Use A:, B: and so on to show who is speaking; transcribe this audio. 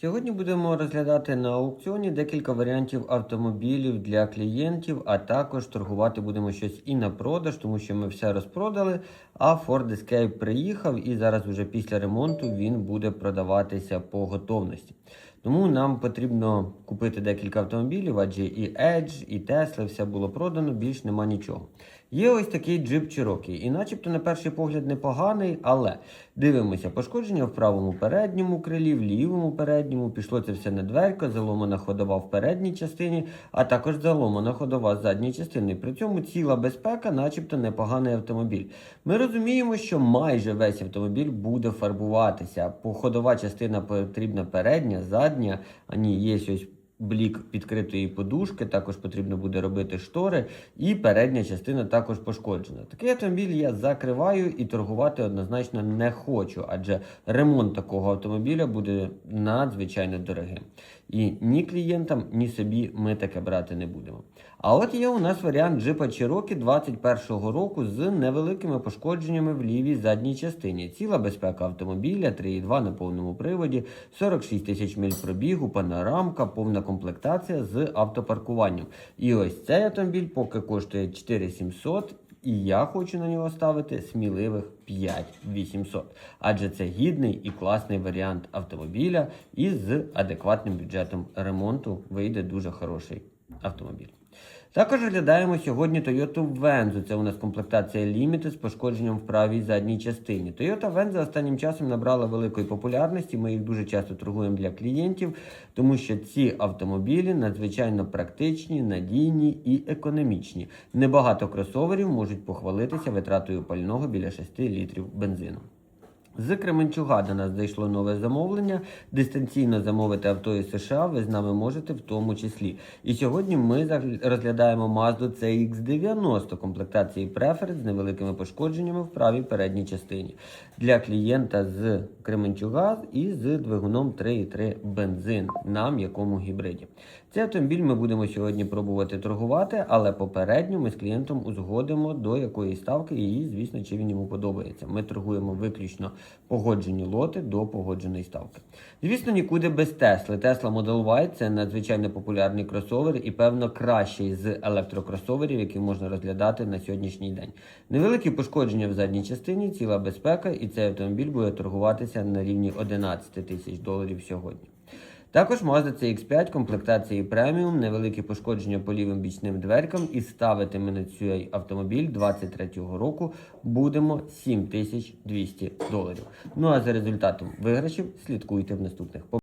A: Сьогодні будемо розглядати на аукціоні декілька варіантів автомобілів для клієнтів, а також торгувати будемо щось і на продаж, тому що ми все розпродали. А Ford Escape приїхав і зараз вже після ремонту він буде продаватися по готовності. Тому нам потрібно купити декілька автомобілів, адже і Edge, і Tesla, все було продано, більш нема нічого. Є ось такий джип Cherokee, і начебто на перший погляд непоганий, але дивимося, пошкодження в правому передньому крилі, в лівому передньому, пішло це все на дверка, заломана ходова в передній частині, а також заломана ходова з задньої частини. При цьому ціла безпека, начебто непоганий автомобіль. Ми розуміємо, що майже весь автомобіль буде фарбуватися. Ходова частина потрібна передня, задня, а Ані є ось блік підкритої подушки, також потрібно буде робити штори, і передня частина також пошкоджена. Такий автомобіль я закриваю і торгувати однозначно не хочу, адже ремонт такого автомобіля буде надзвичайно дорогим. І ні клієнтам, ні собі ми таке брати не будемо. А от є у нас варіант джипа Cherokee 21-го року з невеликими пошкодженнями в лівій задній частині. Ціла безпека автомобіля, 3,2 на повному приводі, 46 тисяч миль пробігу, панорамка, повна комплектація з автопаркуванням. І ось цей автомобіль поки коштує 4700 і я хочу на нього ставити сміливих 5800. Адже це гідний і класний варіант автомобіля, і з адекватним бюджетом ремонту вийде дуже хороший автомобіль. Також розглядаємо сьогодні Toyota Venzo. Це у нас комплектація Limited з пошкодженням в правій задній частині. Toyota Venzo останнім часом набрала великої популярності. Ми їх дуже часто торгуємо для клієнтів, тому що ці автомобілі надзвичайно практичні, надійні і економічні. Небагато кросоверів можуть похвалитися витратою пального біля 6 літрів бензину. З Кременчуга до нас зайшло нове замовлення. Дистанційно замовити авто із США ви з нами можете в тому числі. І сьогодні ми розглядаємо Mazda CX-90 комплектації Preference з невеликими пошкодженнями в правій передній частині. Для клієнта з Кременчуга і з двигуном 3,3 бензин на м'якому гібриді. Цей автомобіль ми будемо сьогодні пробувати торгувати, але попередньо ми з клієнтом узгодимо до якої ставки і, звісно, чи він йому подобається. Ми торгуємо виключно погоджені лоти до погодженої ставки. Звісно, нікуди без Тесли. Тесла Model Y – це надзвичайно популярний кросовер і, певно, кращий з електрокросоверів, які можна розглядати на сьогоднішній день. Невеликі пошкодження в задній частині, ціла безпека, і цей автомобіль буде торгуватися на рівні 11 тисяч доларів сьогодні. Також Mazda CX5 комплектації преміум, невеликі пошкодження по лівим бічним дверкам і ставити ми на цей автомобіль 23-го року будемо 7200 доларів. Ну а за результатом виграшів слідкуйте в наступних